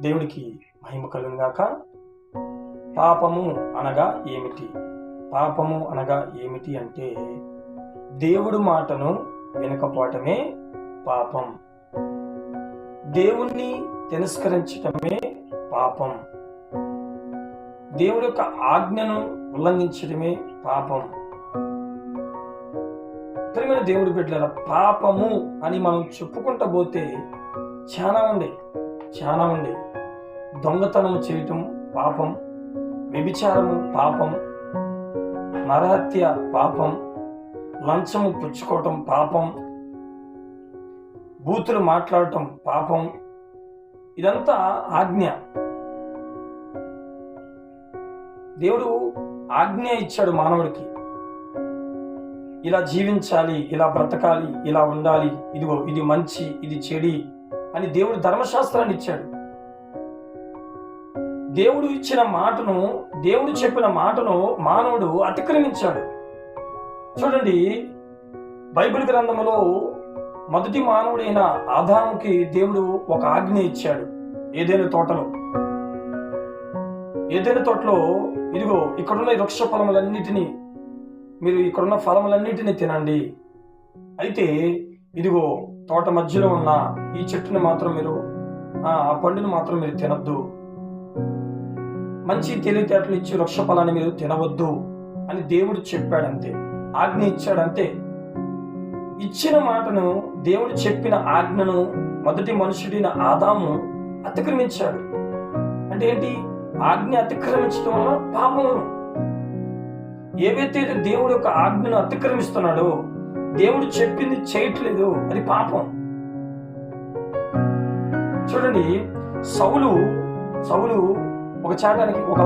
దేవుడికి మహిమ కలుగాక పాపము అనగా ఏమిటి? పాపము అనగా ఏమిటి అంటే దేవుడు మాటను వినకపోవటమే పాపం. దేవుణ్ణి తిరస్కరించటమే పాపం. దేవుడి యొక్క ఆజ్ఞను ఉల్లంఘించడమే పాపం. ప్రియమైన దేవుడి బిడ్డల పాపము అని మనం చెప్పుకుంటా పోతే చాలా ఉండే. చాలా ఉంది దొంగతనం చేయటం పాపం వ్యభిచారము పాపం నరహత్య పాపం లంచము పుచ్చుకోవటం పాపం బూతులు మాట్లాడటం పాపం. ఇదంతా ఆజ్ఞ. దేవుడు ఆజ్ఞ ఇచ్చాడు మానవుడికి. ఇలా జీవించాలి ఇలా బ్రతకాలి ఇలా ఉండాలి ఇదిగో ఇది మంచి ఇది చెడి అని దేవుడు ధర్మశాస్త్రాన్ని ఇచ్చాడు. దేవుడు ఇచ్చిన మాటను దేవుడు చెప్పిన మాటను మానవుడు అతిక్రమించాడు. చూడండి బైబిల్ గ్రంథంలో మొదటి మానవుడైన ఆదాముకి దేవుడు ఒక ఆజ్ఞ ఇచ్చాడు ఏదైనా తోటలో. ఏదైనా తోటలో ఇదిగో ఇక్కడున్న వృక్ష ఫలములన్నిటినీ మీరు ఇక్కడున్న ఫలములన్నిటినీ తినండి. అయితే ఇదిగో తోట మధ్యలో ఉన్న ఈ చెట్టుని మాత్రం మీరు ఆ పండును పండుని మాత్రం మీరు తినొద్దు. మంచి తెలివితేటలు ఇచ్చి వృక్ష ఫలాన్ని మీరు తినవద్దు అని దేవుడు చెప్పాడంతే. ఆజ్ఞ ఇచ్చాడంతే. ఇచ్చిన మాటను దేవుడు చెప్పిన ఆజ్ఞను మొదటి మనుషుడైన ఆదాము అతిక్రమించాడు. అంటే ఏంటి? ఆజ్ఞ అతిక్రమించడం వల్ల పాపము ఏవైతే దేవుడు యొక్క ఆజ్ఞను అతిక్రమిస్తున్నాడో దేవుడు చెప్పింది చేయట్లేదు అది పాపం. చూడండి సౌలు సౌలు ఒక చాటానికి ఒక